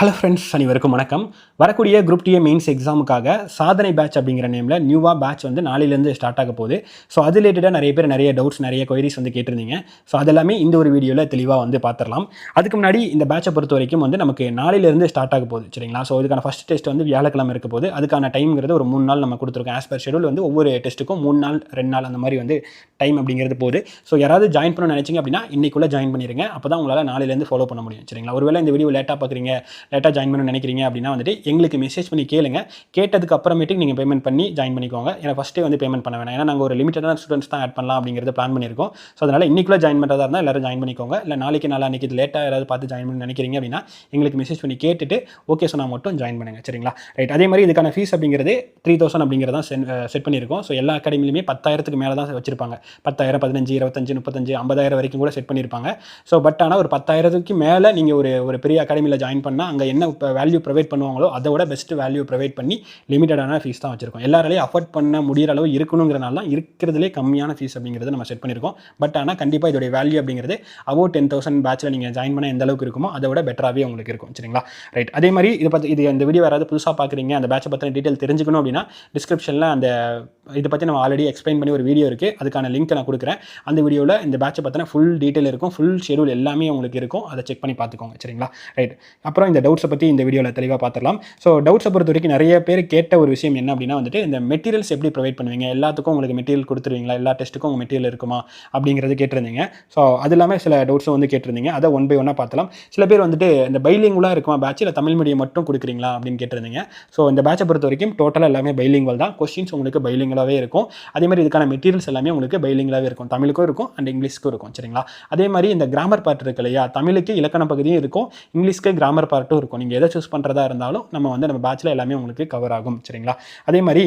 Hello friends அனைவருக்கும் வணக்கம். வரக்கூடிய குரூப் டிஏ மெயின்ஸ் எக்ஸாமுக்காக சாதனை பேட்ச் அப்படிங்கிற நேமில் நியூவாக பேட்ச் வந்து நாளையிலேருந்து ஸ்டார்ட் ஆக போகுது. ஸோ அது ரிலேட்டடாக நிறைய பேர் நிறைய டவுட்ஸ் நிறைய கொயரிஸ் வந்து கேட்டிருந்தீங்க. ஸோ அதெல்லாமே இந்த ஒரு வீடியோவில் தெளிவாக வந்து பார்த்துடலாம் அதுக்கு முன்னாடி இந்த பேட்சை பொறுத்த வரைக்கும் வந்து நமக்கு நாளையிலேருந்து ஸ்டார்ட் ஆக போகுது சரிங்களா? ஸோ இதுக்கான ஃபஸ்ட் டெஸ்ட் வந்து வியாழக்கிழமை இருக்க போது அதுக்கான டைம்ங்கிறது ஒரு மூணு நாள் நம்ம கொடுத்துருக்கோம். ஆஸ் பர் ஷெடியூல் வந்து ஒவ்வொரு டெஸ்ட்டுக்கும் மூணு நாள் ரெண்டு நாள் அந்த மாதிரி வந்து டைம் அப்படிங்கிறது போகுது. ஸோ யாராவது ஜாயின் பண்ண நினச்சிங்க அப்படின்னா இன்றைக்குள்ளே ஜாயின் பண்ணிடுங்க அப்போ தான் உங்களால் நாளையிலேருந்து ஃபாலோ பண்ண முடியும் சரிங்களா? ஒருவேளை இந்த வீடியோ லேட்டாக பார்க்குறீங்க லேட்டாக ஜாயின் பண்ணணும்னு நினைக்கிறீங்க அப்படின்னா வந்துட்டு எங்களுக்கு மெசேஜ் பண்ணி கேளுங்க. கேட்டதுக்கு அப்புறமேட்டுக்கு நீங்கள் பேமெண்ட் பண்ணி ஜாயின் பண்ணிக்கோங்க. ஏன்னா ஃபஸ்ட்டே வந்து பேமெண்ட் பண்ண வேணாம். ஏன்னா நாங்கள் ஒரு லிமிட்டடான ஸ்டூடெண்ட்ஸ் தான் ஆட் பண்ணலாம் அப்படிங்கிறது பிளான் பண்ணியிருக்கோம். ஸோ அதனால் இன்னைக்குள்ளே ஜாயின் பண்ணுறதா இருந்தால் எல்லாரும் ஜாயின் பண்ணிக்கோங்க. இல்லை நாளைக்கு நாளா அன்றைக்கி லேட்டாக யாராவது பார்த்து ஜாயின் பண்ணி நினைக்கிறீங்க அப்படின்னா எங்களுக்கு மெசேஜ் பண்ணி கேட்டுட்டு ஓகே சொன்னால் மட்டும் ஜாயின் பண்ணுங்க. சரிங்களா? ரைட் அதே மாதிரி இதுக்கான ஃபீஸ் அப்படிங்கிறது த்ரீ தௌசண்ட் அப்படிங்கிறதான் செட் பண்ணியிருக்கோம். ஸோ எல்லா அகாடமிலுமே பத்தாயிரத்துக்கு மேலே தான் வச்சிருப்பாங்க. பத்தாயிரம் பதினஞ்சு இருபத்தஞ்சு முப்பத்தஞ்சு ஐம்பதாயிரம் வரைக்கும் கூட செட் பண்ணியிருப்பாங்க. ஸோ பட் ஆனால் ஒரு பத்தாயிரத்துக்கு மேலே நீங்கள் ஒரு ஒரு பெரிய அகாடமியில் ஜாயின் பண்ணால் அங்கே என்ன வேல்யூ ப்ரொவைட் பண்ணுவாங்களோ அதை விட பெஸ்ட் வேல்யூ ப்ரொவைட் பண்ணி லிமிட்டடான ஃபீஸ் தான் வச்சிருக்கோம். எல்லாராலையும் அஃபோர்ட் பண்ண முடிகிற அளவு இருக்கணுங்கிறனால தான் இருக்கிறதுலே கம்மியான ஃபீஸ் அப்படிங்கிறது நம்ம செட் பண்ணியிருக்கோம். பட் ஆனால் கண்டிப்பாக இதோடைய வேல்யூ அப்படிங்கிறது அபவுட் டென் தௌசண்ட் பேட்சில் நீங்கள் ஜாயின் பண்ண எந்த அளவுக்கு இருக்குமோ அதை விட பெட்டராகவே உங்களுக்கு இருக்கும். சரிங்களா? ரைட் அதே மாதிரி இதை பற்றி இது இந்த வீடியோ யாராவது புதுசாக பார்க்குறீங்க அந்த பேட்சை பற்றின டீட்டெயில் தெரிஞ்சுக்கணும் அப்படின்னா டிஸ்கிரிப்ஷனில் அந்த இதை பற்றி நம்ம ஆல்ரெடி எக்ஸ்பிளைன் பண்ணி ஒரு வீடியோ இருக்குது அதுக்கான லிங்க் நான் கொடுக்குறேன். அந்த வீடியோவில் இந்த பேட்சை பற்றின ஃபுல் டீட்டெயில் இருக்கும். ஃபுல் ஷெடியூல் எல்லாமே உங்களுக்கு இருக்கும். அதை செக் பண்ணி பார்த்துக்கோங்க. சரிங்களா? ரைட் அப்புறம் இந்த டவுட்ஸை பற்றி இந்த வீடியோவில் தெளிவாக பார்த்துடலாம் ஸோ டவுட்ஸை பொறுத்த வரைக்கும் நிறைய பேர் கேட்ட ஒரு விஷயம் என்ன அப்படின்னா வந்துட்டு இந்த மெட்டீரியல்ஸ் எப்படி ப்ரொவைட் பண்ணுவீங்க? எல்லாத்துக்கும் உங்களுக்கு மெட்டீரியல் கொடுத்துருவீங்களா? எல்லா டெஸ்ட்டுக்கும் உங்கள் மெட்டீரியல் இருக்குமா? அப்படிங்கிறது கேட்டிருந்தீங்க. ஸோ அது இல்லாமல் சில டவுட்ஸும் வந்து கேட்டிருந்தீங்க. அதை ஒன் பை ஒன்னாக பார்த்தலாம் சில பேர் வந்துட்டு இந்த பைலிங்குலாக இருக்குமா பேட்ச் இல்லை தமிழ் மீடியம் மட்டும் கொடுக்குறீங்களா? அப்படின்னு கேட்டிருந்தீங்க. ஸோ இந்த பேட்சை பொறுத்த வரைக்கும் டோட்டலாக எல்லாமே பைலிங்குவல் தான். கொஸ்டின்ஸ் உங்களுக்கு பைலிங்கலாகவே இருக்கும். அதே மாதிரி இதுக்கான மெட்டீரியல்ஸ் எல்லாமே உங்களுக்கு பைலிங்கலாகவே இருக்கும். தமிழுக்கும் இருக்கும் அண்ட் இங்கிலீஷ்க்கும் இருக்கும். சரிங்களா? அதே மாதிரி இந்த கிராமர் பார்ட் இருக்கு இல்லையா? தமிழுக்கு இலக்கண பகுதியும் இருக்கும். இங்கிலீஷ்க்கு கிராமர் பார்ட்டும் இருக்கும். நீங்கள் எதை சூஸ் பண்ணுறதா இருந்தாலும் நம்ம வந்து நம்ம பேட்சில் எல்லாமே உங்களுக்கு கவர் ஆகும். சரிங்களா? அதே மாதிரி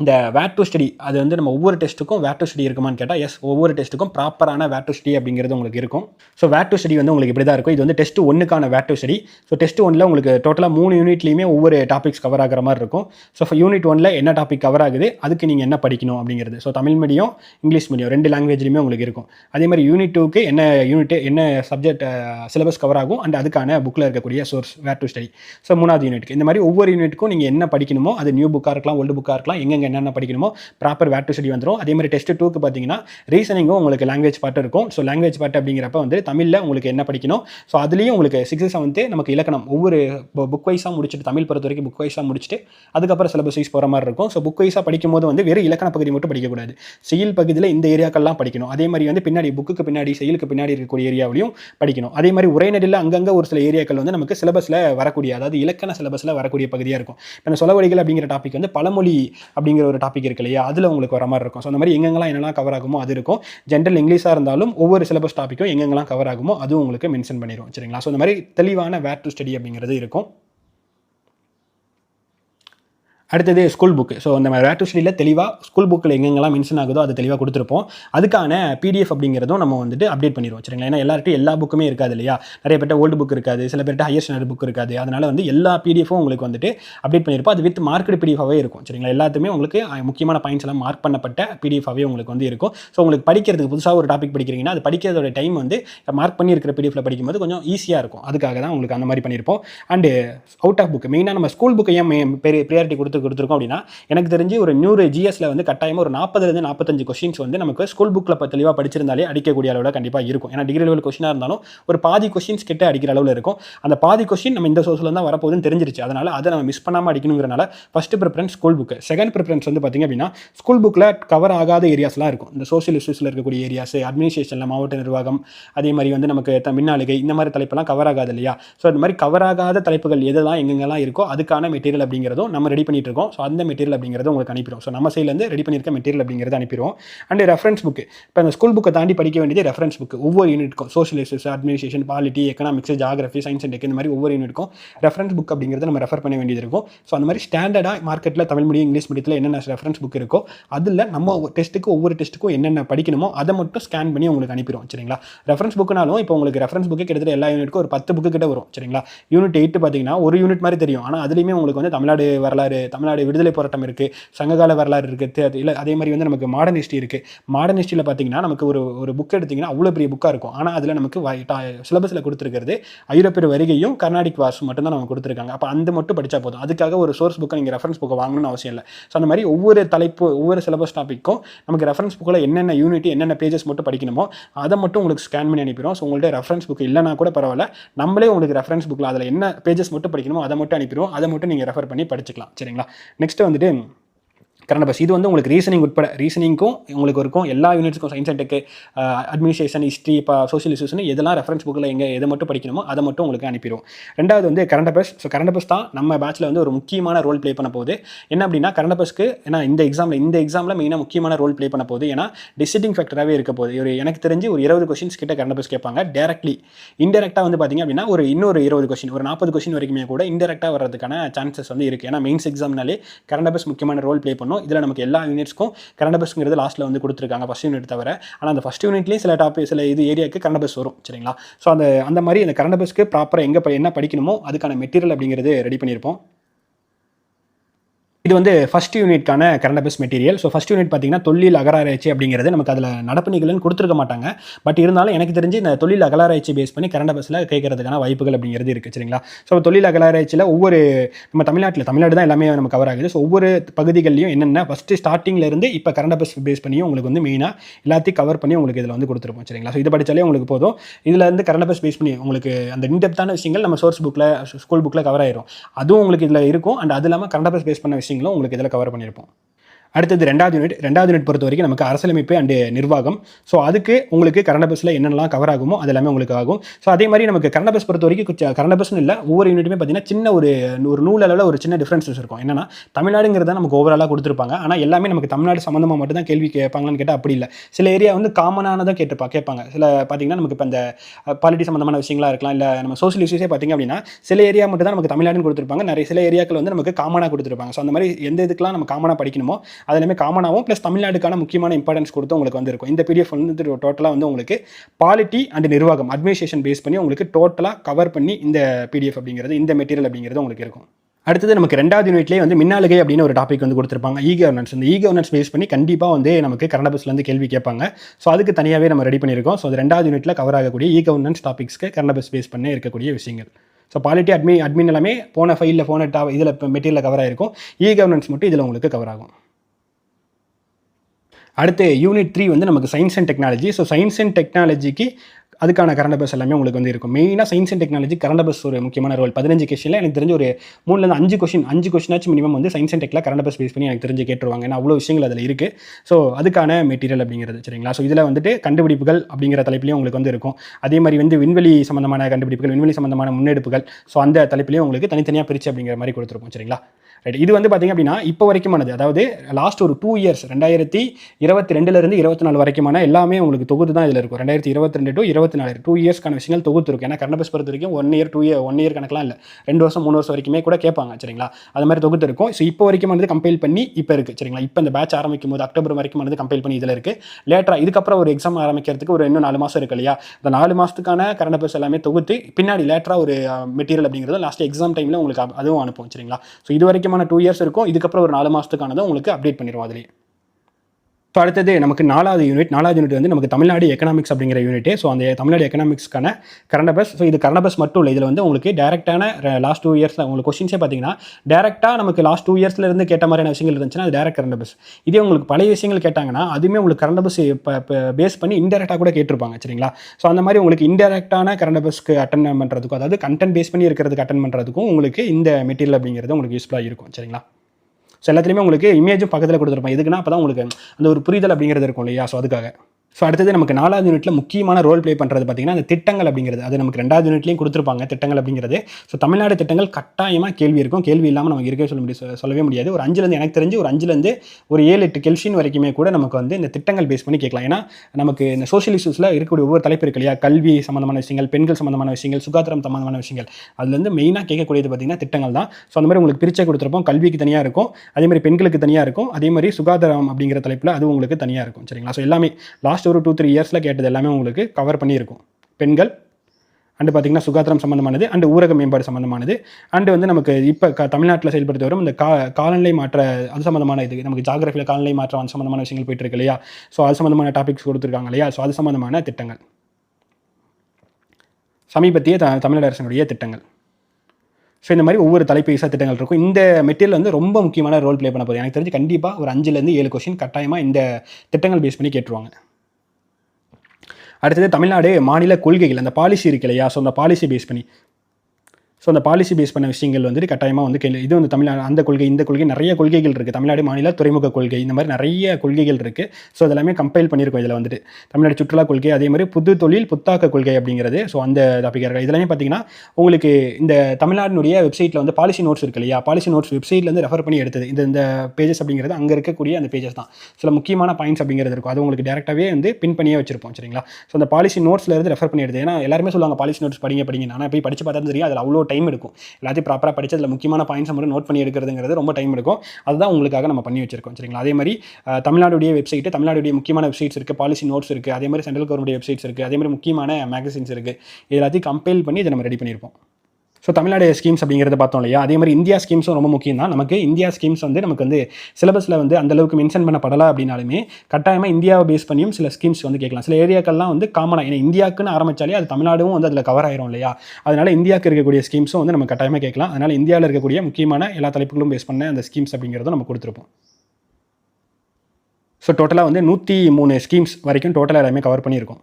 இந்த வேட் டு ஸ்டடி அது வந்து நம்ம ஒவ்வொரு டெஸ்ட்டுக்கும் வேட் டு ஸ்டடி இருக்குமான்னு கேட்டால் எஸ் ஒவ்வொரு டெஸ்ட்டுக்கும் ப்ராப்பரான வேட் டு ஸ்டடி அப்படிங்கிறது உங்களுக்கு இருக்கும். ஸோ வேட் டு ஸ்டடி வந்து உங்களுக்கு இப்படி தான் இருக்கும். இது வந்து test ஒன்றுக்கான what to study so test ஒன்றில் உங்களுக்கு டோட்டலாக மூணு யூனிட்லையுமே ஒவ்வொரு டாபிக்ஸ் கவர் ஆகிற மாதிரி இருக்கும். ஸோ யூனிட் ஒனில் என்ன டாபிக் கவர் ஆகுது அதுக்கு நீங்கள் என்ன படிக்கணும் அப்படிங்கிறது. So Tamil medium English medium ரெண்டு லாங்குவேஜ்லையுமே உங்களுக்கு இருக்கும். அதே மாதிரி யூனிட் டூக்கு என்ன யூனிட் என்ன சப்ஜெக்ட் சிலபஸ் கவர் ஆகும் அண்ட் அதுக்கான புக்கில் இருக்கக்கூடிய source what to study so மூணாவது யூனிட்க்கு இந்த மாதிரி ஒவ்வொரு யூனிட்டுக்கும் நீங்கள் என்ன படிக்கணுமோ அது நியூ புக்காக இருக்கலாம் ஓல்டு புக்காக இருக்கலாம் எங்கெங்க என்னென்ன படிக்கணுமோ ப்ராப்பர் வேட் டு ஸ்டடி வந்துடும் அதே மாதிரி டெஸ்ட் டூக்கு பார்த்தீங்கன்னா ரீசனிங்கும் உங்களுக்கு லாங்குவேஜ் பார்ட் இருக்கும். ஸோ லாங்குவேஜ் பார்ட் அப்படிங்கிறப்ப வந்து தமிழில் உங்களுக்கு என்ன படிக்கணும்? ஸோ அதுலேயும் உங்களுக்கு சிக்ஸ் செவன்த்து நமக்கு இலக்கணம் ஒவ்வொரு புக் வைஸாக முடிச்சுட்டு தமிழ் பொறுத்த வரைக்கும் புக் வைஸாக முடிச்சுட்டு அதுக்கப்புறம் சிலபஸ் வைஸ் போகிற மாதிரி இருக்கும். ஸோ புக் வைஸாக படிக்கும் போது வந்து வெறும் இலக்கண பகுதி மட்டும் படிக்கக்கூடாது. செயல் பகுதியில் இந்த ஏரியாக்கள்லாம் படிக்கணும். அதே மாதிரி வந்து பின்னாடி புக்கு பின்னாடி செயலுக்கு பின்னாடி இருக்கக்கூடிய ஏரியாவிலையும் படிக்கணும். அதே மாதிரி உரைநடையில் அங்கங்கே ஒரு சில ஏரியாக்கள் வந்து நமக்கு சிலபஸில் வரக்கூடிய அதாவது இலக்கண சிலபஸில் வரக்கூடிய பகுதியாக இருக்கும். இப்போ சொலவடிகள் அப்படிங்கிற டாபிக் வந்து பழமொழி அப்படிங்கிற ஒரு டாபிக் இருக்கு இல்லையா? அதில் உங்களுக்கு வர மாதிரி இருக்கும். ஸோ அந்த மாதிரி எங்கெங்கெல்லாம் என்னெல்லாம் கவர் ஆகுமோ அது இருக்கும். ஜென்ரல் இங்கிலீஷாக இருந்தாலும் ஒவ்வொரு சிலபஸ் டாப்பிக்கும் எங்கெங்கெல்லாம் கவர் ஆகுமோ அதுவும் உங்களுக்கு மென்ஷன் பண்ணிடும் சரிங்களா? ஸோ இந்த மாதிரி தெளிவான வேர் டு ஸ்டடி அப்படிங்கிறது இருக்கும். அடுத்தது ஸ்கூல் புக்கு ஸோ அந்த வேர் டு ஸ்டடியில் தெளிவாக ஸ்கூல் புக்கில் எங்கெங்கெல்லாம் மென்ஷன் ஆகுதோ அது தெளிவாக கொடுத்துருப்போம். அதுக்கான பிடிஎஃப் அப்படிங்கிறதும் நம்ம வந்துட்டு அப்டேட் பண்ணிடுவோம் சரிங்களா? ஏன்னா எல்லார்ட்டும் எல்லா புக்குமே இருக்காது இல்லையா? நிறைய பேர்ட்ட ஓல்டு புக் இருக்காது சில பேர்ட்ட ஹையர் ஸ்டாண்டர்ட் புக் இருக்காது. அதனால் வந்து எல்லா பிடிஎஃபும் உங்களுக்கு வந்துட்டு அப்டேட் பண்ணியிருப்போம். அது வித் மார்க்கெட் பிடிஎஃபாகவே இருக்கும் சரிங்களா? எல்லாத்துமே உங்களுக்கு முக்கியமான பாயிண்ட்ஸ் எல்லாம் மார்க் பண்ணப்பட்ட பிடிஎஃபாகவே உங்களுக்கு வந்து இருக்கும். ஸோ உங்களுக்கு படிக்கிறதுக்கு புதுசாக ஒரு டாபிக் படிக்கிறீங்கன்னா அது படிக்கிறதோட டைம் வந்து மார்க் பண்ணியிருக்கிற பிடிஎஃபில் படிக்கும்போது கொஞ்சம் ஈஸியாக இருக்கும். அதுக்காக தான் உங்களுக்கு அந்த மாதிரி பண்ணியிருப்போம். அண்டு அவுட் ஆஃப் புக் மெயினாக நம்ம ஸ்கூல் புக்கு ஏன் ப்ரியாரிட்டி கொடுத்து கொடுத்துருக்கோம் அப்படின்னா எனக்கு தெரிஞ்சு ஒரு நூறு ஜிஎஸ்ல வந்து கட்டாயமாக ஒரு நாற்பதுலேருந்து நாற்பத்தஞ்சு கொஸ்டின்ஸ் வந்து நமக்கு ஸ்கூல் புக்கில் இப்போ தெளிவாக படிச்சிருந்தாலே அடிக்கக்கூடிய அளவில் கண்டிப்பாக இருக்கும். ஏன்னா டிகிரி லெவல் கொஸ்டினாக இருந்தாலும் ஒரு பாதி கொஸ்டின்ஸ் கிட்ட அடிக்கிற அளவில் இருக்கும். அந்த பாதி கொஸ்டின் நம்ம இந்த சோர்ஸில் தான் வரப்போகுதுன்னு தெரிஞ்சிருச்சு. அதனால் அதை நம்ம மிஸ் பண்ணாமல் அடிக்கணுங்கிறனால first preference school book second preference வந்து பார்த்திங்க அப்படின்னா ஸ்கூல் புக்கில் கவர் ஆகாத ஏரியாஸ்லாம் இருக்கும். இந்த சோஷியல் இஷ்யூஸில் இருக்கக்கூடிய ஏரியாஸ் அட்மினிஸ்ட்ரேஷனில் மாவட்ட நிர்வாகம் அதே மாதிரி வந்து நமக்கு மின்னாளுகை மின்னாளிகை இந்த மாதிரி தலைப்பெல்லாம் கவர் ஆகாது இல்லையா? ஸோ இந்த மாதிரி கவர் ஆகாத தலைப்புகள் எதெல்லாம் எங்கெங்கெல்லாம் இருக்கோ அதுக்கான மெட்டீரியல் அப்படிங்கிறதும் நம்ம ரெடி பண்ணிட்டு இருக்கோம். ஸோ அந்த மெட்டீரியல் அப்படிங்கிறத உங்களுக்கு அனுப்பிடுவோம் ஸோ நம்ம சைட்லேருந்து ரெடி பண்ணியிருக்க மெட்டீரியல் அப்படிங்கிறத அனுப்பிடுவோம் அண்ட் ரெஃபரன்ஸ் புக் இப்போ அந்த ஸ்கூல் புக்கை தாண்டி படிக்க வேண்டியது ரெஃபரன்ஸ் புக் ஒவ்வொரு யூனிட்க்கும் socialist administration polity economics geography science and tech இந்த மாதிரி ஒவ்வொரு யூனிட்க்கும் ரெஃபரன்ஸ் புக் அப்படிங்கிறத நம்ம ரெஃபர் பண்ண வேண்டியது இருக்கும். ஸோ அந்த மாதிரி ஸ்டாண்டர்டாக மார்க்கெட்டில் தமிழ் மீடியம் இங்கிலீஷ் மீடியத்தில் என்னென்ன ரெஃபரன்ஸ் புக் இருக்கோ அதில் நம்ம டெஸ்ட்டுக்கு ஒவ்வொரு டெஸ்ட்டுக்கும் என்னென்ன படிக்கணுமோ அதை மட்டும் ஸ்கேன் பண்ணி உங்களுக்கு அனுப்பிடுவோம் சரிங்களா? ரெஃபரன்ஸ் புக்குனாலும் இப்போ உங்களுக்கு ரெஃபரன்ஸ் புக்கு கிட்டத்தட்ட எல்லா யூனிட்க்கும் ஒரு பத்து புக்கு கிட்ட வரும். சரிங்களா? யூனிட் எயிட் பார்த்தீங்கன்னா ஒரு யூனிட் மாதிரி தெரியும். ஆனால் அதுலேயுமே உங்களுக்கு வந்து தமிழ்நாடு வரலாறு தமிழ்நாடு விடுதலை போராட்டம் இருக்குது சங்ககால வரலாறு இருக்குது இல்லை அதே மாதிரி வந்து நமக்கு மாடர்ன் ஹிஸ்ட்ரி இருக்குது மாடர்ன் ஹிஸ்ட்ரியில் பார்த்தீங்கன்னா நமக்கு ஒரு ஒரு புக் எடுத்திங்கன்னா அவ்வளோ பெரிய புக்காக இருக்கும். ஆனால் அதில் நமக்கு சிலபஸில் கொடுத்துருக்கிறது ஐரோப்பிய வருகையும் கர்நாடிக் வார்ஸ் மட்டும்தான் நமக்கு கொடுத்துருக்காங்க. அப்போ அந்த மட்டும் படித்தா போதும். அதுக்காக ஒரு சோர்ஸ் புக்கை நீங்கள் ரெஃபரன்ஸ் புக்கை வாங்கணும்னு அவசியம் இல்லை. ஸோ அந்த மாதிரி ஒவ்வொரு தலைப்பு ஒவ்வொரு சிலபஸ் டாப்பிக்கும் நமக்கு ரெஃபரன்ஸ் புக்கில் என்னென்ன யூனிட் என்னென்ன பேஜஸ் மட்டும் படிக்கணுமோ அதை மட்டும் உங்களுக்கு ஸ்கேன் பண்ணி அனுப்பிடும் ஸோ உங்கள்கிட்ட ரெஃபரன்ஸ் புக் இல்லைனா கூட பரவாயில்ல. நம்மளே உங்களுக்கு ரெஃபரன்ஸ் புக்கில் அதில் என்ன பேஜஸ் மட்டும் படிக்கணுமோ அதை மட்டும் அனுப்பிடுவோம். அதை மட்டும் நீங்கள் ரெஃபர் பண்ணி படிச்சுக்கலாம். சரிங்களா? நெக்ஸ்ட் வந்துட்டு கரண்ட் பஸ் இது வந்து உங்களுக்கு ரீசனிங் உட்பட ரீசனிங்க்கும் உங்களுக்கு இருக்கும் எல்லா யூனிட்ஸ்க்கும் science and tech administration history இப்போ சோஷியல் இஷ்யூஸ்னு எதெல்லாம் ரெஃபரன்ஸ் புக்கில் எங்கே எதை மட்டும் படிக்கணுமோ அதை மட்டும் உங்களுக்கு அனுப்பிடுவோம் ரெண்டாவது வந்து current affairs so current affairs தான் நம்ம பேட்சில் வந்து ஒரு முக்கியமான ரோல் ப்ளே பண்ண போகுது. என்ன அப்படின்னா கரண்ட் அஃபேர்ஸ்க்கு ஏன்னா இந்த எக்ஸாமில் இந்த எக்ஸாமில் மெயினாக முக்கியமான ரோல் ப்ளே பண்ண போகுது. ஏன்னா டிசிட்டிங் ஃபேக்டராகவே இருக்க போகுது. ஒரு எனக்கு தெரிஞ்சு ஒரு இருபது கொஸ்டின்ஸ் கிட்ட கரண்ட் அஃபேர்ஸ் கேட்பாங்க டேரக்ட்லி இன்டெரக்டாக வந்து பார்த்தீங்க அப்படின்னா ஒரு இன்னொரு இருபது கொஸ்டின் ஒரு நாற்பது கொஸ்டின் வரைக்குமே கூட இன்டெரக்டாக வர்றதுக்கான சான்சஸ் வந்து இருக்குது ஏன்னா மெயின்ஸ் எக்ஸாம்னாலே கரண்ட் அஃபேர்ஸ் முக்கியமான ரோல் ப்ளே பண்ணும். இதில் நமக்கு எல்லா யூனிட்ஸ்க்கும் கரண்ட் பஸ்ங்கிறது லாஸ்ட்டில் வந்து கொடுத்துருக்காங்க ஃபஸ்ட் யூனிட் தவிர. ஆனால் அந்த ஃபஸ்ட் யூனிட்லேயும் சில டாப் சில இது ஏரியாவுக்கு கரண்ட் பஸ் வரும் சரிங்களா? ஸோ அந்த அந்த மாதிரி அந்த கரண்ட் பஸ்க்கு ப்ராப்பராக எங்கே என்ன படிக்கணுமோ அதுக்கான மெட்டீரியல் அப்படிங்கிறது ரெடி பண்ணியிருப்போம். இது வந்து first யூனிட்கான current affairs material so first unit பார்த்தீங்கன்னா தொழில் அகராராய்ச்சி அப்படிங்கிறது நமக்கு அதில் நடப்பு நிகழ்வுன்னு கொடுத்துருக்க மாட்டாங்க. பட் இருந்தாலும் எனக்கு தெரிஞ்சு இந்த தொழில் அகலாராய்ச்சி பேஸ் பண்ணி கரண்ட் அஃபேர்ஸில் கேட்கறதுக்கான வாய்ப்புகள் அப்படிங்கிறது இருக்குது சரிங்களா? ஸோ தொழில் அகலாராய்ச்சியில் ஒவ்வொரு நம்ம தமிழ்நாட்டில் தமிழ்நாடு தான் எல்லாமே நம்ம கவர் ஆகுது. ஸோ ஒவ்வொரு பகுதிகள்லையும் என்னென்ன ஃபஸ்ட்டு ஸ்டார்டிங்லேருந்து இப்போ கரண்ட் அஃபேர்ஸ் பேஸ் பண்ணியும் உங்களுக்கு வந்து மெயினாக எல்லாத்தையும் கவர் பண்ணி உங்களுக்கு இதில் வந்து கொடுத்துருப்போம் சரிங்களா? ஸோ இது படித்தாலே உங்களுக்கு போதும். இதில் இருந்து கரண்ட் அஃபேர்ஸ் பேஸ் பண்ணி உங்களுக்கு அந்த இன்டெப்த்தான விஷயங்கள் நம்ம சோர்ஸ் புக்கில் ஸ்கூல் புக்கில் கவர் ஆயிரும். அதுவும் உங்களுக்கு இதில் இருக்கும். அண்ட் அது இல்லாமல் கரண்ட் அஃபேர்ஸ் பேஸ் பண்ண விஷயங்கள் விஷயங்களும் உங்களுக்கு இதில் கவர் பண்ணியிருப்போம்? அடுத்தது ரெண்டாவது யூனிட் ரெண்டாவது யூனிட் பொறுத்த வரைக்கும் நமக்கு அரசியலமைப்பு அண்டு நிர்வாகம். ஸோ அதுக்கு உங்களுக்கு கரண்ட் பஸ்ஸில் என்னென்னலாம் கவர் ஆகுமோ அது எல்லாமே உங்களுக்கு ஆகும். ஸோ அதே மாதிரி நமக்கு கரண்ட் பஸ் பொறுத்த வரைக்கும் கரண்ட் பஸ்னு இல்லை ஒவ்வொரு யூனிட்டுமே பார்த்தீங்கன்னா சின்ன ஒரு ஒரு நூல் அளவில் ஒரு சின்ன டிஃப்ரென்சஸ் இருக்கும். என்னன்னா தமிழ்நாடுங்கிறத நமக்கு ஓவராலாக கொடுத்துருப்பாங்க. ஆனால் எல்லாமே நமக்கு தமிழ்நாடு சம்மந்தமாக மட்டும் தான் கேள்வி கேட்பாங்கன்னு கேட்டால் அப்படி இல்லை. சில ஏரியா வந்து காமனானதான் கேட்டுப்பா கேட்பாங்க. சில பார்த்தீங்கன்னா நமக்கு இப்போ இந்த பாலிட்டி சம்மந்தமான விஷயங்களா இருக்கலாம் இல்லை நம்ம சோஷியல் இஷ்யூஸே பார்த்தீங்க அப்படின்னா சில ஏரியா மட்டும் தான் நமக்கு தமிழ்நாடுன்னு கொடுத்துருப்பாங்க. நிறைய சில ஏரியாக்கள் வந்து நமக்கு காமனாக கொடுத்துருப்பாங்க. ஸோ அந்த மாதிரி எந்த இதுக்கெல்லாம் நம்ம காமனாக படிக்கணுமோ அது எல்லாமே காமனாகவும் ப்ளஸ் தமிழ்நாடுக்கான முக்கியமான இம்பார்ட்டன்ஸ் கொடுத்து உங்களுக்கு வந்திருக்கும். இந்த பிடிஎஃப் வந்து டோட்டலாக வந்து உங்களுக்கு பாலிட்டி அண்ட் நிர்வாகம் அட்மினிஸ்ட்ரேஷன் பேஸ் பண்ணி உங்களுக்கு டோட்டலாக கவர் பண்ணி இந்த பிடிஎஃப் அப்படிங்கிறது இந்த மெட்டீரியல் அப்படிங்கிறது உங்களுக்கு இருக்கும். அடுத்தது நமக்கு ரெண்டாவது யூனிட்லேயே வந்து மின்னாளுகை அப்படின்னு ஒரு டாபிக் வந்து கொடுத்துருப்பாங்க. இ கவர்னன்ஸ் இந்த இ கவர்னன்ஸ் பேஸ் பண்ணி கண்டிப்பாக வந்து நமக்கு கரண்ட் பஸ்லேருந்து கேள்வி கேட்பாங்க. ஸோ அதுக்கு தனியாகவே நம்ம ரெடி பண்ணியிருக்கோம். ஸோ அது ரெண்டாவது யூனிட்டில் கவர் ஆகக்கூடிய இ கவர்னன்ஸ் டாபிக்ஸ்க்கு கரண்ட் பஸ் பேஸ் பண்ணி இருக்கக்கூடிய விஷயங்கள். ஸோ பாலிட்டி அட்மி அட்மின் எல்லாமே போன ஃபைலில் போன டா இதில் மெட்டீரியலில் கவர் ஆகிருக்கும் இ கவர்னன்ஸ் மட்டும் இதில் உங்களுக்கு கவர் ஆகும். அடுத்து யூனிட் த்ரீ வந்து நமக்கு science and technology so science and டெக்னாலஜிக்கு அதுக்கான கரண்ட் அஃபேர்ஸ் எல்லாமே உங்களுக்கு வந்து இருக்கும். மெயினாக science and technology current affairs ஒரு முக்கியமான ரோல் பதினஞ்சு கொஷனில் எனக்கு தெரிஞ்ச ஒரு மூணுலேருந்து அஞ்சு கொஷின் அஞ்சு கொஷினாச்சும் மினிமம் வந்து சயின்ஸ் அண்ட் டெக்கில் கரண்ட் அஃபேர்ஸ் பேஸ் பண்ணி எனக்கு தெரிஞ்சு கேட்டுருவாங்க. ஏன்னா அவ்வளோ விஷயங்கள் அதில் இருக்குது ஸோ அதுக்கான மெட்டீரியல் அப்படிங்கிறது சரிங்களா? ஸோ இதில் வந்துட்டு கண்டுபிடிப்புகள் அப்படிங்கிற தலைப்பிலையும் உங்களுக்கு வந்து இருக்கும். அதே மாதிரி வந்து விண்வெளி சம்மந்தமான கண்டுபிடிப்புகள் விண்வெளி சம்மந்தமான முன்னெடுப்புகள். ஸோ அந்த தலைப்பிலையும் உங்களுக்கு தனித்தனியாக பிரித்து அப்படிங்கிற மாதிரி கொடுத்துருப்போம் சரிங்களா? ரைட் இது வந்து பார்த்திங்க அப்படின்னா இப்போ வரைக்குமானது. அதாவது லாஸ்ட் ஒரு டூ இயர்ஸ் ரெண்டாயிரத்தி இருபத்தி ரெண்டுலேருந்து இருபத்தி நாலு வரைக்குமான எல்லாமே உங்களுக்கு தொகுத்து தான் இதில் இருக்கும். ரெண்டாயிரத்தி இருபத்தி ரெண்டு டு இருபத்தி நாலு டூ இயர்ஸ்க்கான விஷயங்கள் தொகுத்து இருக்கும். ஏன்னா கர்ணபஸ் பொறுத்த வரைக்கும் one year two year one year கணக்கெலாம் இல்லை. ரெண்டு வருஷம் மூணு வருஷம் வரைக்குமே கூட கேட்பாங்க சரிங்களா? அது மாதிரி தொகுத்து இருக்கும். ஸோ இப்போ வரைக்குமானது கம்பைல் பண்ணி இப்போ இருக்குது சரிங்களா? இப்போ இந்த பேட்ச் ஆரம்பிக்கும் போது அக்டோபர் வரைக்குமானது கம்பைல் பண்ணி இதில் இருக்குது லேட்டராக இதுக்கப்புறம் ஒரு எக்ஸாம் ஆரம்பிக்கிறதுக்கு ஒரு இன்னும் நாலு மாதம் இருக்கு இல்லையா? இந்த நாலு மாதத்துக்கான கரண்ட் அஃபேர்ஸ் எல்லாமே தொகுத்து பின்னாடி லேட்டராக ஒரு மெட்டீரியல் அப்படிங்கிறது லாஸ்ட் எக்ஸாம் டைமில் உங்களுக்கு அதுவும் அனுப்பும் சரிங்களா? ஸோ இது வரைக்கும் முக்கியமான டூ இயர்ஸ் இருக்கும். இதுக்கப்புறம் ஒரு நாலு மாதத்துக்கானதை உங்களுக்கு அப்டேட் பண்ணிடுவோம் அதிலே இப்போ அடுத்தது நமக்கு நாலாவது யூனிட் நாலாவது யூனிட் வந்து நமக்கு தமிழ்நாடு எக்கனாமிக்ஸ் அப்படிங்கிற யூனிட் ஸோ அந்த தமிழ்நாடு எக்கனாமிக்ஸ்க்கான கரண்ட் அஃபேர்ஸ் ஸோ இது கரண்ட் அஃபேர்ஸ் மட்டும் இல்லை. இதில் வந்து உங்களுக்கு டேரெக்டான லாஸ்ட் டூ இயர்ஸில் உங்களுக்கு கொஸ்டின்ஸே பார்த்தீங்கன்னா டேரெக்டாக நமக்கு லாஸ்ட் டூ இயர்ஸில் இருந்து கேட்ட மாதிரியான விஷயங்கள் இருந்துச்சுன்னா அது டேரக்ட் கரண்ட் அஃபேர்ஸ் இதே உங்களுக்கு பழைய விஷயங்கள் கேட்டாங்கன்னா அதுவுமே உங்களுக்கு கரண்ட் அஃபேர்ஸ் பேஸ் பண்ணி இன்டெரக்டாக கூட கேட்டிருப்பாங்க சரிங்களா? ஸோ அந்த மாதிரி உங்களுக்கு இன்டெரக்டான கரண்ட் அஃபேர்ஸ்க்கு அட்டன் பண்ணுறதுக்கும் அதாவது கண்டென்ட் பேஸ் பண்ணி இருக்கிறதுக்கு அட்டன் பண்ணுறதுக்கும் உங்களுக்கு இந்த மெட்டீரியல் அப்படிங்கிறது உங்களுக்கு யூஸ்ஃபுல்லாக இருக்கும் சரிங்களா? ஸோ எல்லாத்துலேயுமே உங்களுக்கு இமேஜும் பக்கத்தில் கொடுத்துருப்பேன். எதுக்குன்னா அப்போ தான் உங்களுக்கு அந்த ஒரு புரிதல் அப்படிங்கிறது இருக்கும் இல்லையா? ஸோ அதுக்காக. ஸோ அடுத்தது நமக்கு நாலாவது யூனிட்டில் முக்கியமான ரோல் ப்ளே பண்ணுறது பார்த்தீங்கன்னா அந்த திட்டங்கள் அப்படிங்கிறது. அது நமக்கு ரெண்டாவது யூனிட்லையும் கொடுத்துருப்பாங்க திட்டங்கள் அப்படிங்கிறது. ஸோ தமிழ்நாடு திட்டங்கள் கட்டாயமாக கேள்வி இருக்கும். கேள்வி இல்லாமல் நமக்கு இருக்கவே சொல்ல முடியும் சொல்லவே முடியாது. ஒரு அஞ்சுலேருந்து எனக்கு தெரிஞ்சு ஒரு அஞ்சுலேருந்து ஒரு ஏழு எட்டு கெல்ஷின் வரைக்குமே கூட நமக்கு வந்து இந்த திட்டங்கள் பேஸ் பண்ணி கேட்கலாம். ஏன்னா நமக்கு இந்த சோஷியல் இஷ்யூஸில் இருக்கக்கூடிய ஒவ்வொரு தலைப்பு இருக்கு இல்லையா? கல்வி சம்மந்தமான விஷயங்கள் பெண்கள் சம்மந்தமான விஷயங்கள் சுகாதாரம் சம்மந்தமான விஷயங்கள். அதுலேருந்து மெயினாக கேட்கக்கூடியது பார்த்தீங்கன்னா திட்டங்கள் தான். ஸோ அந்த மாதிரி உங்களுக்கு பிரிச்சை கொடுத்துருப்போம். கல்விக்கு தனியாக இருக்கும். அதே மாதிரி பெண்களுக்கு தனியாக இருக்கும். அதே மாதிரி சுகாதாரம் அப்படிங்கிற தலைப்பில் அது உங்களுக்கு தனியாக இருக்கும். சரிங்களா? ஸோ எல்லாமே லாஸ்ட் ஒரு டூ த்ரீ இயர்ஸில் கேட்டது எல்லாமே உங்களுக்கு கவர் பண்ணியிருக்கும். பெண்கள் அண்டு பார்த்திங்கன்னா சுகாதாரம் சம்மந்தமானது அண்டு ஊரக மேம்பாடு சம்மந்தமானது அண்டு வந்து நமக்கு இப்போ க தமிழ்நாட்டில் செயல்படுத்தி வரும் இந்த கா காலநிலை மாற்ற அது சம்மந்தமான இது நமக்கு ஜாகிரஃபியில் காலநிலை மாற்றம் அது சம்மந்தமான விஷயங்கள் போயிட்டு இருக்கு இல்லையா? ஸோ அது சம்மந்தமான டாபிக்ஸ் கொடுத்துருக்காங்க இல்லையா? ஸோ அது சம்மந்தமான திட்டங்கள். சமீபத்திய த தமிழக அரசினுடைய திட்டங்கள். ஸோ இந்த மாதிரி ஒவ்வொரு தலைப்பேசா திட்டங்கள் இருக்கும். இந்த மெட்டீரியல் வந்து ரொம்ப முக்கியமான ரோல் ப்ளே பண்ண போகுது. எனக்கு தெரிஞ்சு கண்டிப்பாக ஒரு அஞ்சுலேருந்து ஏழு கொஷின் கட்டாயமாக இந்த திட்டங்கள் பேஸ் பண்ணி கேட்டுருவாங்க. அடுத்தது தமிழ்நாடு மாநில கொள்கைகள் அந்த பாலிசி இருக்கு இல்லையா? ஸோ அந்த பாலிசி பேஸ் பண்ணி. ஸோ அந்த பாலிசி பேஸ் பண்ண விஷயங்கள் வந்துட்டு கட்டாயமாக வந்து கேள்வி இது வந்து தமிழ்நாடு அந்த கொள்கை இந்த கொள்கை நிறைய கொள்கைகள் இருக்குது தமிழ்நாடு மாநில துறைமுக கொள்கை இந்த மாதிரி நிறைய கொள்கைகள் இருக்குது ஸோ அதெல்லாமே கம்பைல் பண்ணியிருக்கோம் இதில் வந்துட்டு. தமிழ்நாடு சுற்றுலா கொள்கை அதே மாதிரி புது தொழில் புத்தாக்க கொள்கை அப்படிங்கிறது. ஸோ அந்த டாபிக் இருக்குது இதெல்லாமே பார்த்தீங்கன்னா உங்களுக்கு இந்த தமிழ்நாட்டினுடைய வெப்சைட்டில் வந்து பாலிசி நோட்ஸ் இருக்கு இல்லையா? பாலிசி நோட்ஸ் வெப்சைட்லேருந்து ரெஃபர் பண்ணி எடுத்தது. இந்த இந்த பேஜஸ் அப்படிங்கிறது அங்கே இருக்கக்கூடிய அந்த பேஜஸ் தான். சில முக்கியமான பாயிண்ட்ஸ் அப்படிங்கிறது இருக்கும். அது உங்களுக்கு டேரெக்டாகவே வந்து பின் பண்ணியே வச்சிருப்போம் சரிங்களா? ஸோ அந்த பாலிசி நோட்ஸ்ல இருந்து ரெஃபர் பண்ணி எடுத்து ஏன்னா எல்லாருமே சொல்லுவாங்க பாலிசி நோட்ஸ் படிங்க படிங்க நான் போய் படிச்சு பார்த்தா தெரியும் அதில் அவ்வளோ டைம் எடுக்கும். எல்லாத்தையும் ப்ராப்பராக படித்து அதில் முக்கியமான பாயிண்ட்ஸ் மட்டும் நோட் பண்ணி எடுக்கிறதுங்கிறது ரொம்ப டைம் எடுக்கும். அதுதான் உங்களுக்காக நம்ம பண்ணி வச்சிருக்கோம் சரிங்களா? அதே மாதிரி தமிழ்நாடுடைய வெப்சைட்டு தமிழ்நாடுடைய முக்கியமான வெப்சைட்ஸ் இருக்குது பாலிசி நோட்ஸ் இருக்குது அதே மாதிரி சென்ட்ரல் கவர்மெண்ட் வெப்சைட்ஸ் இருக்குது அதே மாதிரி முக்கியமான மேகசின்ஸ் இருக்குது இது எல்லாத்தையும் கம்பைல் பண்ணி இதை நம்ம ரெடி பண்ணியிருப்போம். ஸோ தமிழ்நாடு ஸ்கீம்ஸ் அப்படிங்கிறத பார்த்தோம் இல்லையா? அதே மாதிரி இந்தியா ஸ்கீம்ஸும் ரொம்ப முக்கியம் தான் நமக்கு இந்தியா ஸ்கீம்ஸ் வந்து நமக்கு வந்து சிலபஸில் வந்து அந்தளவுக்கு மென்ஷன் பண்ணப்படலை அப்படின்னாலுமே கட்டாயமாக இந்தியாவை பேஸ் பண்ணியும் சில ஸ்கீம்ஸ் வந்து கேட்கலாம். சில ஏரியாக்கள்லாம் வந்து காமனாக ஏன்னா இந்தியாவுக்குன்னு ஆரம்பித்தாலே அது தமிழ்நாடும் வந்து அதில் கவர் ஆயிரும் இல்லையா? அதனால் இந்தியாவுக்கு இருக்கக்கூடிய ஸ்கீம்ஸும் வந்து நம்ம கட்டாயமாக கேட்கலாம். அதனால் இந்தியாவில் இருக்கக்கூடிய முக்கியமான எல்லா தலைப்புகளும் பேஸ் பண்ண அந்த ஸ்கீம்ஸ் அப்படிங்கிறதும் நம்ம கொடுத்துருப்போம். ஸோ டோட்டலாக வந்து நூற்றி மூணு ஸ்கீம்ஸ் வரைக்கும் டோட்டலாக எல்லாமே கவர் பண்ணியிருக்கோம்.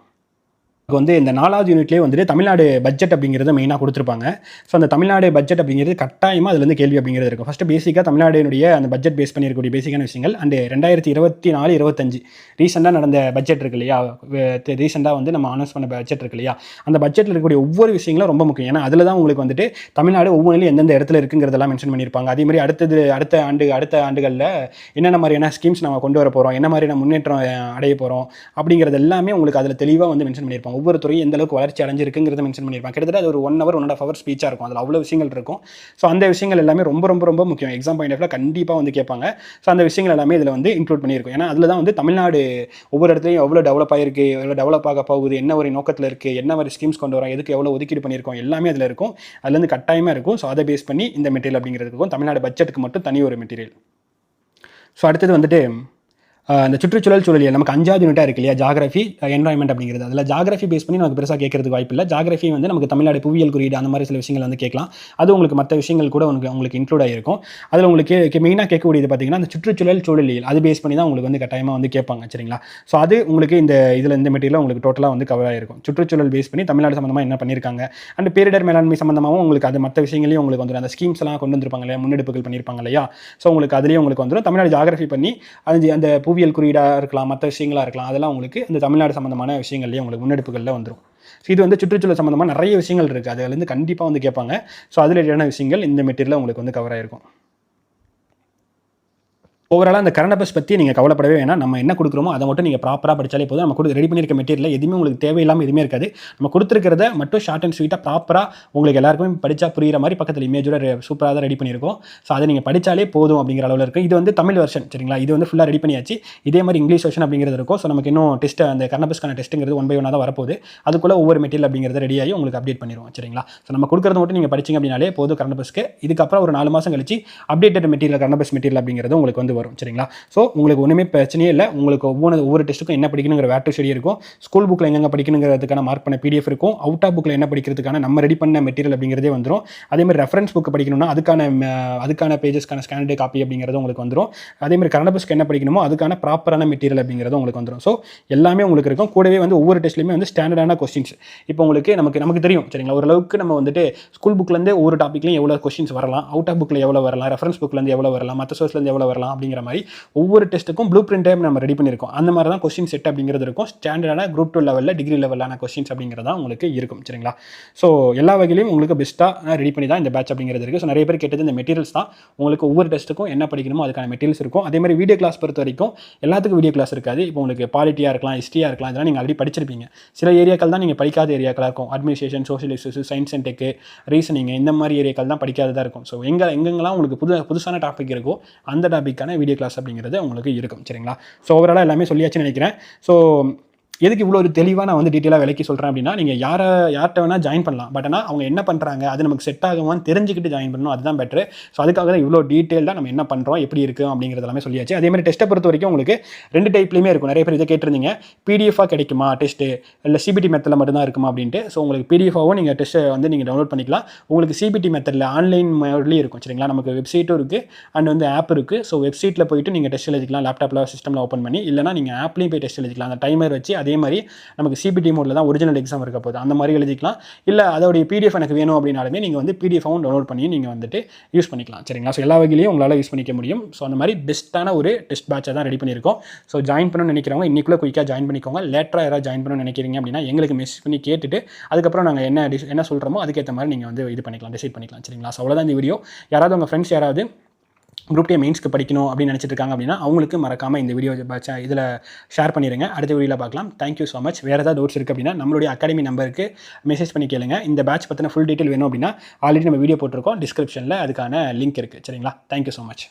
வந்து இந்த நாலாவது யூனிட்லேயே வந்துட்டு தமிழ்நாடு பட்ஜெட் அப்படிங்கிறத மெயினாக கொடுத்துருப்பாங்க. ஸோ அந்த தமிழ்நாடு பட்ஜெட் அப்படிங்கிறது கட்டாயமாக அதுலேருந்து கேள்வி அப்படிங்கிறது இருக்கும். ஃபஸ்ட்டு பேசிக்காக தமிழ்நாடுனுடைய அந்த பட்ஜெட் பேஸ் பண்ணியிருக்கக்கூடிய பேசிக்கான விஷயங்கள். அண்டு ரெண்டாயிரத்தி இருபத்தி நாலு இருபத்தஞ்சு ரீசெண்டாக நடந்த பட்ஜெட் இருக்கு இல்லையா? ரீசெண்டாக வந்து நம்ம அனௌன்ஸ் பண்ண பட்ஜெட் இருக்கு இல்லையா? அந்த பட்ஜெட்டில் இருக்கக்கூடிய ஒவ்வொரு விஷயங்களும் ரொம்ப முக்கியம். ஏன்னா அதில் தான் உங்களுக்கு வந்துட்டு தமிழ்நாடு ஒவ்வொன்றிலும் எந்தெந்த இடத்துல இருக்குங்கிறதெல்லாம் மென்ஷன் பண்ணியிருப்பாங்க. அதே மாதிரி அடுத்தது அடுத்த ஆண்டு அடுத்த ஆண்டுகளில் என்னென்ன மாதிரியான ஸ்கீம்ஸ் நம்ம கொண்டு வர போகிறோம் என்ன மாதிரியான முன்னேற்றம் அடைய போகிறோம் அப்படிங்கிறது எல்லாமே உங்களுக்கு அதில் தெளிவாக வந்து மென்ஷன் பண்ணியிருப்பாங்க. ஒவ்வொரு துறையும் எந்த அளவுக்கு வளர்ச்சி அடைஞ்சிருக்குங்கிறத மென்ஷன் பண்ணியிருப்பாங்க. கிட்டத்தட்ட அது ஒரு one hour one and hour ஸ்பீச்சாக இருக்கும். அதில் அவ்வளோ விஷயங்கள் இருக்கும். ஸோ அந்த விஷயங்கள் எல்லாமே ரொம்ப ரொம்ப ரொம்ப முக்கியம். எக்ஸாம் பாயிண்ட் ஆஃப்ல கண்டிப்பாக வந்து கேட்பாங்க. ஸோ அந்த விஷயங்கள் எல்லாமே இதில் வந்து இன்க்ளூட் பண்ணியிருக்கும். ஏன்னா அதில் தான் வந்து தமிழ்நாடு ஒவ்வொரு இடத்துலையும் எவ்வளோ டெவலப் ஆகிருக்கு எவ்வளோ டெவலப் ஆக போகுது என்ன ஒரு நோக்கத்தில் இருக்குது என்ன மாதிரி ஸ்கீம்ஸ் கொண்டு வரோம் எதுக்கு எவ்வளோ ஒதுக்கீடு பண்ணியிருக்கோம் எல்லாமே அதில் இருக்கும். அதுலேருந்து கட்டாயமாக இருக்கும். ஸோ அதை பேஸ் பண்ணி இந்த மெட்டீரியல் அப்படிங்கிறதுக்கும் தமிழ்நாடு பட்ஜெட்டுக்கு மட்டும் தனி ஒரு மெட்டீரியல் ஸோ அடுத்தது வந்துட்டு அந்த சுற்றுச்சூழல் சூழலியல் நமக்கு அஞ்சாவது யூனிட்டாக இருக்கு இல்லையா? ஜாகிரஃபி என்வாயன்மெண்ட் அப்படிங்கிறது. அதில் ஜாகிரஃபி பேஸ் பண்ணி நமக்கு பெருசாக கேட்கறதுக்கு வாய்ப்பு இல்லை. ஜாகிரஃபி வந்து நமக்கு தமிழ்நாடு புவியியல் குறியீடு அந்த மாதிரி சில விஷயங்கள் வந்து கேட்கலாம். அது உங்களுக்கு மற்ற விஷயங்கள் கூட உங்களுக்கு உங்களுக்கு இன்க்ளூட் ஆகிருக்கும் அதில் உங்களுக்கு மெயினாக கேட்கக்கூடியது பார்த்தீங்கன்னா அந்த சுற்றுச்சூழல் சூழலியல். அது பேஸ் பண்ணி தான் உங்களுக்கு வந்து கட்டாயமாக வந்து கேட்பாங்க சரிங்களா? ஸோ அது உங்களுக்கு இந்த இதில் இந்த மெட்டீரியல் உங்களுக்கு டோட்டலாக வந்து கவர் ஆகிருக்கும் சுற்றுச்சூழல் பேஸ் பண்ணி தமிழ்நாடு சம்மந்தமாக என்ன பண்ணியிருக்காங்க அண்ட் பேரிடர் மேலாண்மை சம்மந்தமாகவும் உங்களுக்கு அது மற்ற விஷயங்களையும் உங்களுக்கு வந்துடும் அந்த ஸ்கீம்ஸ் எல்லாம் கொண்டு வந்திருப்பாங்க இல்லையா? முன்னெடுப்புகள் பண்ணியிருப்பாங்க இல்லையா? ஸோ உங்களுக்கு அதுலேயும் உங்களுக்கு வந்துடும் தமிழ்நாடு ஜாகிரஃபி பண்ணி அது அந்த புவியியல் குறியீடாக இருக்கலாம் மற்ற விஷயங்களாக இருக்கலாம் அதெல்லாம் உங்களுக்கு இந்த தமிழ்நாடு சம்மந்தமான விஷயங்கள்லேயே உங்களுக்கு முன்னெடுப்புகளில் வந்துடும் ஸோ இது வந்து சுற்றுச்சூழல் சம்மந்தமாக நிறைய விஷயங்கள் இருக்குது அதுலேருந்து கண்டிப்பாக வந்து கேட்பாங்க. ஸோ அதில் ரிலேட்டான விஷயங்கள் இந்த மெட்டீரியலில் உங்களுக்கு வந்து கவர் ஆயிருக்கும். ஓவராலாக அந்த கரண்ட் அஃபேர்ஸ் பற்றி நீங்கள் கவலைப்படவே வேணாம். நம்ம என்ன கொடுக்குறோமோ அதை மட்டும் நீங்கள் ப்ராப்பராக படிச்சாலே போதும். நம்ம கொடுத்து ரெடி பண்ணியிருக்க மெட்டீரியல் எதுவுமே உங்களுக்கு தேவையில்லாமல் எதுவுமே இருக்காது. நம்ம கொடுத்துருக்கிறத மட்டும் ஷார்ட் அண்ட் ஸ்வீட்டாக ப்ராப்பராக உங்களுக்கு எல்லாருக்குமே படித்தா புரிகிற மாதிரி பக்கத்தில் இமேஜோட சூப்பராக தான் ரெடி பண்ணியிருக்கோம். ஸோ அதை நீங்கள் படித்தாலே போதும் அப்படிங்கிற அளவில் இருக்குது இது வந்து தமிழ் வெர்ஷன் சரிங்களா? இது வந்து ஃபுல்லாக ரெடி பண்ணியாச்சு. இதே மாதிரி இங்கிலீஷ் வெர்ஷன் அப்படிங்கிறது இருக்கும். ஸோ நமக்கு இன்னும் டெஸ்ட் அந்த கரண்ட் அஃபேர்ஸ்க்கான டெஸ்ட்டுங்கிறது ஒன் பை ஒன்னாக தான் வரப்போகுது. அதுக்குள்ளே ஒவ்வொரு மெட்டீரியல் அப்படிங்கிறது ரெடியாகி உங்களுக்கு அப்டேட் பண்ணிடுவோம் சரிங்களா? ஸோ நம்ம கொடுக்குறத மட்டும் நீங்கள் படிச்சிங்க அப்படின்னாலே போதும் கரண்ட் அஃபேர்ஸ்க்கு இதுக்கப்புறம் ஒரு நாலு மாதம் கழிச்சு updated material current affairs material அப்படிங்கிறது உங்களுக்கு வந்து வரும் சரிங்களா? ஸோ உங்களுக்கு ஒன்றுமே பிரச்சனையே இல்லை. உங்களுக்கு ஒவ்வொரு ஒவ்வொரு டெஸ்ட்டுக்கும் என்ன படிக்கணுங்கிற வேட்டு ஸ்டடி இருக்கும். ஸ்கூல் புக்கில் எங்கெங்கே படிக்கணுங்கிறதுக்கான மார்க் பண்ண பிடிஎஃப் இருக்கும். அவுட் ஆஃப் புக்கில் என்ன படிக்கிறதுக்கான நம்ம ரெடி பண்ண மெட்டீரியல் அப்படிங்கிறதே வந்துடும் அதேமாதிரி ரெஃபரன்ஸ் புக் படிக்கணும்னா அதுக்கான அதுக்கான பேஜஸ்க்கான ஸ்கேனடே காப்பி அப்படிங்கிறது உங்களுக்கு வந்துடும் அதே மாதிரி கன்னட புஸ்க்கு என்ன படிக்கணுமோ அதுக்கான ப்ராப்பரான மெட்டீரியல் அப்படிங்கிறது உங்களுக்கு வந்துடும் ஸோ எல்லாமே உங்களுக்கு இருக்கும். கூடவே வந்து ஒவ்வொரு டெஸ்ட்லையுமே வந்து ஸ்டாண்டர்டான கொஸ்டின்ஸ் இப்போ உங்களுக்கு நமக்கு நமக்கு தெரியும் சரிங்களா? ஓரளவுக்கு நம்ம வந்துட்டு ஸ்கூல் புக்லேருந்து ஒவ்வொரு டாப்பிக்லையும் எவ்வளோ கொஸ்டின்ஸ் வரலாம். அவுட் ஆஃப் புக்கில் எவ்வளோ வரலாம்? ரெஃபரன்ஸ் புக்லேருந்து எவ்வளோ வரலாம்? மற்ற சோர்ஸ்லேருந்து எவ்வளோ வரலாம்? அப்படி அப்படிங்கிற மாதிரி ஒவ்வொரு டெஸ்ட்டுக்கும் ப்ளூ பிரிண்டே நம்ம ரெடி பண்ணியிருக்கோம். அந்த மாதிரி தான் கொஸ்டின் செட் அப்படிங்கிறது இருக்கும். ஸ்டாண்டர்டான குரூப் டூ லெவலில் டிகிரி லெவலான கொஸ்டின்ஸ் அப்படிங்கிறது உங்களுக்கு இருக்கும். சரிங்களா? ஸோ எல்லா வகையிலையும் உங்களுக்கு பெஸ்ட்டாக ரெடி பண்ணி தான் இந்த பேட்ச் அப்படிங்கிறது இருக்குது ஸோ நிறைய பேர் கேட்டது இந்த மெட்டீரியல்ஸ் தான். உங்களுக்கு ஒவ்வொரு டெஸ்ட்டுக்கும் என்ன படிக்கணுமோ அதுக்கான மெட்டீரியல்ஸ் இருக்கும். அதே மாதிரி வீடியோ கிளாஸ் பொறுத்த வரைக்கும் எல்லாத்துக்கும் வீடியோ கிளாஸ் இருக்காது. இப்போ உங்களுக்கு பாலிட்டியாக இருக்கலாம் ஹிஸ்ட்ரியாக இருக்கலாம் இதெல்லாம் நீங்கள் ஆல்ரெடி படிச்சிருப்பீங்க. சில ஏரியாக்கள் தான் நீங்கள் படிக்காத ஏரியாக்களாக இருக்கும். Administration social issues science and tech reasoning இந்த மாதிரி ஏரியாக்கள் தான் படிக்காததாக இருக்கும். ஸோ எங்கே எங்கெங்கெல்லாம் உங்களுக்கு புது புதுசான டாபிக் இருக்கோ அந்த டாப்பிக்கான வீடியோ கிளாஸ் அப்படிங்கிறது உங்களுக்கு இருக்கும் சரிங்களா? ஸோ ஓவராலாக எல்லாமே சொல்லியாச்சுன்னு நினைக்கிறேன். ஸோ எதுக்கு இவ்வளோ ஒரு தெளிவாக நான் வந்து டீட்டெயிலாக விலைக்கு சொல்கிறேன் அப்படின்னா நீங்கள் யாரை யார்கிட்ட வேணால் ஜாயின் பண்ணலாம். பட் ஆனால் அவங்க என்ன பண்ணுறாங்க அது நமக்கு செட் ஆகுமான்னு தெரிஞ்சுக்கிட்டு ஜாயின் பண்ணணும். அதுதான் பெட்ரு ஸோ அதுக்காக தான் இவ்வளோ டீட்டெயிலாக நம்ம என்ன பண்ணுறோம் எப்படி இருக்குது அப்படிங்கிறது எல்லாமே சொல்லியாச்சு. அதே மாதிரி டெஸ்ட்டை பொறுத்த வரைக்கும் உங்களுக்கு ரெண்டு டைப்லையுமே இருக்கும். நிறைய பேர் இதை கேட்டிருந்தீங்க. பிடிஎஃபாக கிடைக்குமா டெஸ்ட்டு இல்லை சிபிடி மெத்தடில் மட்டும்தான் இருக்குமா அப்படின்ட்டு. ஸோ உங்களுக்கு பிடிஎஃபாகவும் நீங்கள் டெஸ்ட்டை வந்து நீங்கள் டவுன்லோட் பண்ணிக்கலாம். உங்களுக்கு சிபிடி மெத்தடில் ஆன்லைன் மோட்லேயும் இருக்கும் சரிங்களா? நமக்கு வெப்சைட்டும் இருக்குது அண்ட் வந்து ஆப் இருக்குது ஸோ வெப்சைட்டில் போயிட்டு நீங்கள் டெஸ்ட் எழுதிக்கலாம். லேப்டாப்பில் சிஸ்டமில் ஓப்பன் பண்ணி. இல்லைனா நீங்கள் ஆப்லேயும் போய் டெஸ்ட் எழுதிக்கலாம். அந்த டைமர் வச்சு அது அதே மாதிரி நமக்கு சிபிடி மோடில் தான் ஒரிஜினல் எக்ஸாம் இருக்க போகுது. அந்த மாதிரி எழுதிக்கலாம். இல்லை அதோடைய பிடிஎஃப் எனக்கு வேணும் அப்படின்னாலுமே நீங்கள் வந்து பிடிஎஃபாகவும் டவுன்லோட் பண்ணி நீங்கள் வந்துட்டு யூஸ் பண்ணிக்கலாம். சரிங்களா? ஸோ எல்லா வகையிலையும் உங்களால் யூஸ் பண்ணிக்க முடியும். ஸோ அந்த மாதிரி பெஸ்ட்டான ஒரு டெஸ்ட் பேட்சை தான் ரெடி பண்ணியிருக்கோம். ஸோ ஜாயின் பண்ணணும்னு நினைக்கிறவங்க இன்னைக்குள்ளே குயிக்காக ஜாயின் பண்ணிக்கோங்க. லேட்டராக யாராவது ஜாயின் பண்ணணும்னு நினைக்கிறீங்க அப்படின்னா எங்களுக்கு மெசேஜ் பண்ணி கேட்டுட்டு அதுக்கப்புறம் நாங்கள் என்ன என்ன சொல்கிறோமோ அதுக்கேற்ற மாதிரி நீங்கள் வந்து இது பண்ணிக்கலாம் டிசைட் பண்ணிக்கலாம். சரிங்களா? ஸோ அவ்வளோதான் இந்த வீடியோ யாராவது உங்கள் ஃப்ரெண்ட்ஸ் யாராவது குரூப் டே மெயின்ஸ்க்கு படிக்கணும் அப்படின்னு நினச்சிட்டு இருக்காங்க அப்படின்னா அவங்களுக்கு மறக்காமல் இந்த வீடியோ இதில் ஷேர் பண்ணிடுங்க அடுத்த வீடியோவில் பார்க்கலாம். தேங்க்யூ ஸோ மச் வேறு ஏதாவது டவுட்ஸ் இருக்குது அப்படின்னா நம்மளுடைய அகாடமி நம்பருக்கு மெசேஜ் பண்ணி கேளுங்க. இந்த பேட்ச் பற்றின ஃபுல் டீட்டெயில் வேணும் அப்படின்னா ஆல்ரெடி நம்ம வீடியோ போட்டிருக்கோம். டிஸ்கிரிப்ஷனில் அதுக்கான லிங்க் இருக்குது சரிங்களா? Thank you so much